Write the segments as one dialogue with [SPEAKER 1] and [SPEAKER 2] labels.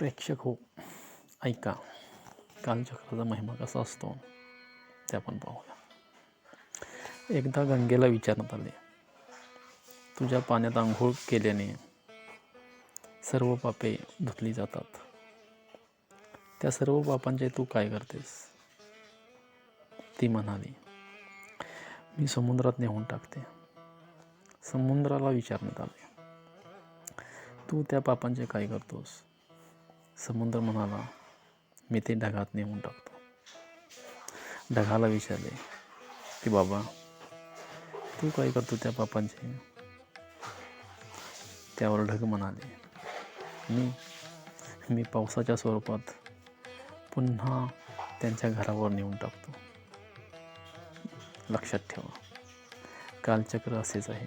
[SPEAKER 1] प्रेक्षक हो. ऐका. कालचक्राचा महिमा कसा असतो? ते आपण पाहूया. एकदा गंगेला विचारण्यात आले. तुझ्या पाण्यात आंघोळ केल्याने सर्व पापे धुतली जातात. त्या सर्व पापांचे तू काय करतेस? ती म्हणाली मी समुद्रात नेऊन टाकते. समुद्राला विचारण्यात आले. तू त्या पापांचे काय करतोस? समुद्र म्हणाला मी ते ढगात नेऊन टाकतो. ढगाला विचारले की बाबा तू काय करतो त्या पापांचे त्यावर ढग म्हणाले मी मी पावसाच्या स्वरूपात पुन्हा त्यांच्या घरावर नेऊन टाकतो. लक्षात ठेवा कालचक्र असेच आहे.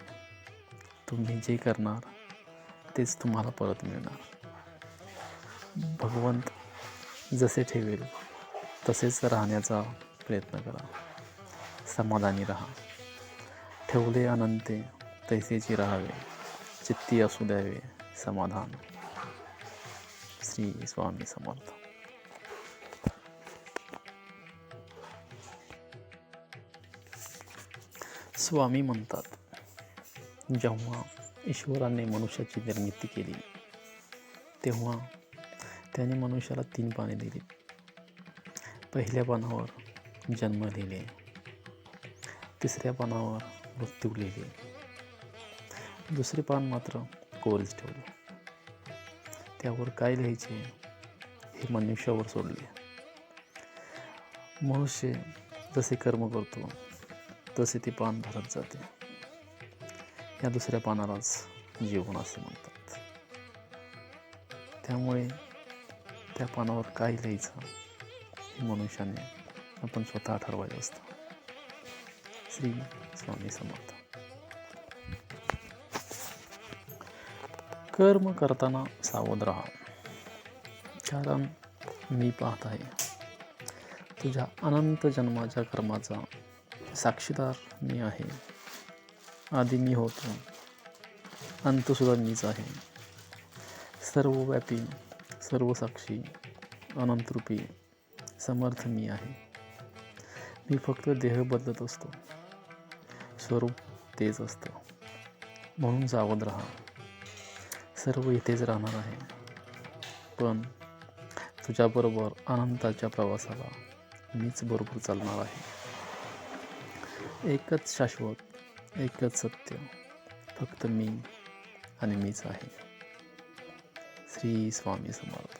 [SPEAKER 1] तुम्ही जे करणार तेच तुम्हाला परत मिळणार. भगवंत जसे ठेवेल तसेच राहण्याचा प्रयत्न करा. समाधानी राहा. ठेवले अनंते तैसेची राहावे. चित्ती असू द्यावे समाधान. श्री स्वामी समर्थ. स्वामी म्हणतात जेव्हा ईश्वराने मनुष्याची निर्मिती केली तेव्हा त्याने मनुष्याला तीन पाने दिली. पहिल्या पानावर जन्म लिहिले. तिसऱ्या पानावर मृत्यू लिहिले. दुसरे पान मात्र कोरीच ठेवले. त्यावर काय लिहायचे? हे मनुष्यावर सोडले. मनुष्य जसे कर्म करतो तसे ते पान भरत जाते. या दुसऱ्या पानालाच जीवन असे म्हणतात. त्यामुळे त्या पानावर काय लिहायचं हे मनुष्याने आपण स्वतः ठरवायचं असतं. श्री स्वामी समर्थ. कर्म करताना सावध राहा. कारण मी पाहत आहे तुझ्या अनंत जन्माच्या कर्माचा साक्षीदार मी आहे. आधी मी होतो अंतसुद्धा मीच आहे. सर्वव्यापी सर्वसाक्षी अनंतरूपी समर्थ मी आहे. मी फक्त देह बदलत असतो. स्वरूप तेच असतं. म्हणून सावध राहा. सर्व इथेच राहणार आहे. पण तुझ्याबरोबर अनंताच्या प्रवासाला मीच बरोबर चालणार आहे. एकच शाश्वत एकच सत्य. फक्त मी आणि मीच आहे. श्री स्वामी समर्थ